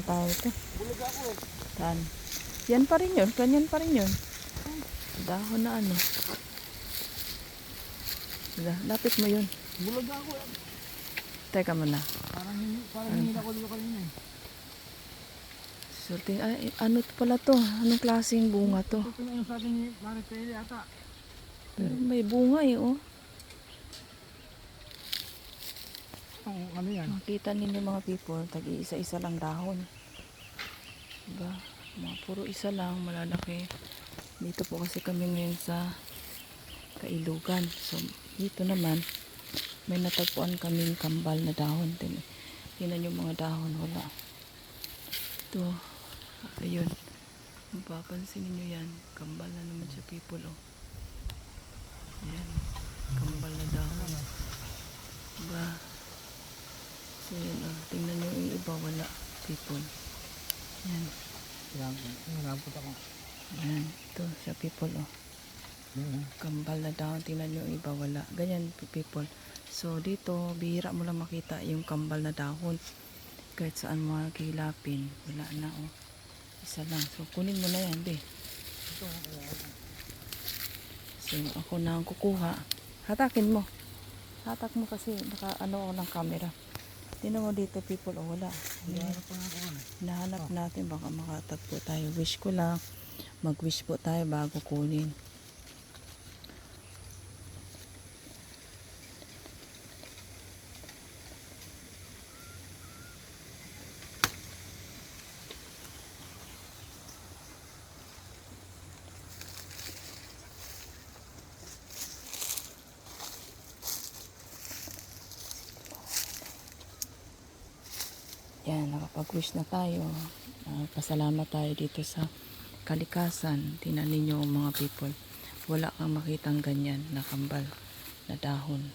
na tayo ito. Saan? Yan pa rin yun. Ganyan pa rin yun. Dahon na ano. La- Lapit mo yun. Bulag ako eh. Teka mo na. Parang hindi, parang hindi ako dito kanina eh. Surti, ay, ano to pala to? Anong klaseng bunga to? Ito na yung sa atin ni Mare Pele ata. May bunga eh, oh. Ang ano yan? Makita ninyo mga people, tag-iisa-isa lang dahon. Diba? Mga puro isa lang, malalaki. Dito po kasi kami ngayon sa Kailugan. So, dito naman, may natagpuan kaming kambal na dahon. Tin Tingnan yung mga dahon, wala. Ito, ayun. Mapapansin niyo yan. Kambal na naman siya people, oh. Ayan, kambal na dahon. Diba? So, yun, oh. Tingnan nyo yung iba, wala. People. Yan. Nagapot ako. Yan. Ito, siya people, oh. Kambal na dahon. Tingnan nyo iba, wala. Ganyan, people. So, dito, bihira mo lang makita yung kambal na dahon. Kahit saan mo kilapin. Wala na, oh. Isa lang. So, kunin mo na yan, be. So, ako na ang kukuha. Hatakin mo. Hatak mo kasi naka ano ako ng camera. Tingnan mo dito people, oh, wala. Nagharap pa nga ako ano. Nahanap natin baka makatagpo tayo. Wish ko lang. Mag-wish po tayo bago kunin. Yan, nakapag-wish na tayo. Ah, pasalamat tayo dito sa kalikasan. Tingnan ninyo mga people. Wala kang makitang ganyan na kambal na dahon.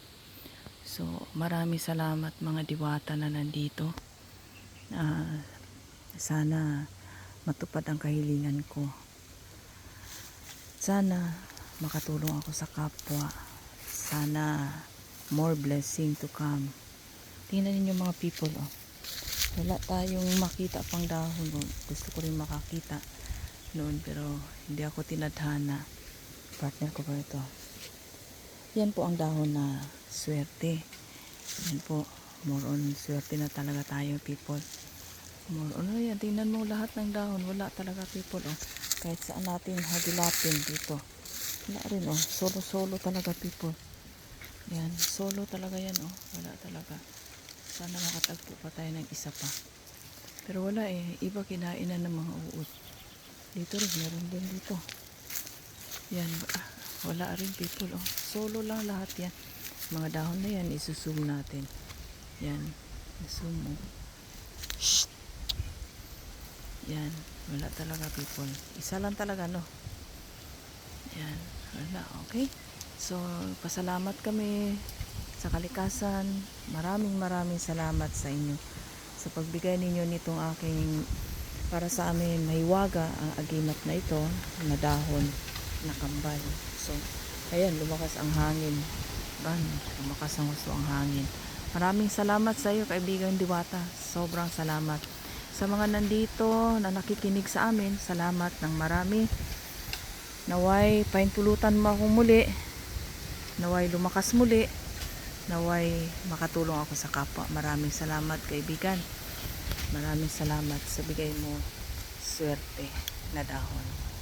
So, marami salamat mga diwata na nandito. Ah, sana matupad ang kahilingan ko. Sana makatulong ako sa kapwa. Sana more blessing to come. Tingnan ninyo mga people, oh wala tayong makita pang dahon no. gusto ko rin makakita noon pero hindi ako tinadhana partner ko pa ito. Yan po ang dahon na swerte. Yan po more on swerte na talaga tayo people. More on oh, yan tingnan mo lahat ng dahon. Wala talaga people oh. kahit saan natin hagilapin dito. Wala rin oh. Solo solo talaga people. Yan solo talaga yan oh. Wala talaga sana makatagpo pa tayo ng isa pa. Pero wala eh. Iba kinainan ng mga uod. Dito rin. Meron din dito. Yan. ah, Wala rin people. Oh. Solo lang lahat yan. Mga dahon na yan. Isusum natin. Yan. Isusum mo. Shh. Yan. Wala talaga people. Isa lang talaga no. Yan. Wala. Okay. So, pasalamat kami sa kalikasan. Maraming maraming salamat sa inyo sa pagbigay ninyo nitong aking para sa amin mahiwaga ang aginap na ito na dahon na kambal. So, ayan, lumakas ang hangin. Ban, lumakas ang gusto ang hangin. Maraming salamat sa iyo, kaibigan Diwata. Sobrang salamat. Sa mga nandito na nakikinig sa amin, salamat ng marami. Naway, paintulutan mo ako muli. Naway, lumakas muli naway makatulong ako sa kapwa. Maraming salamat kaibigan. Maraming salamat sa bigay mo swerte na dahon.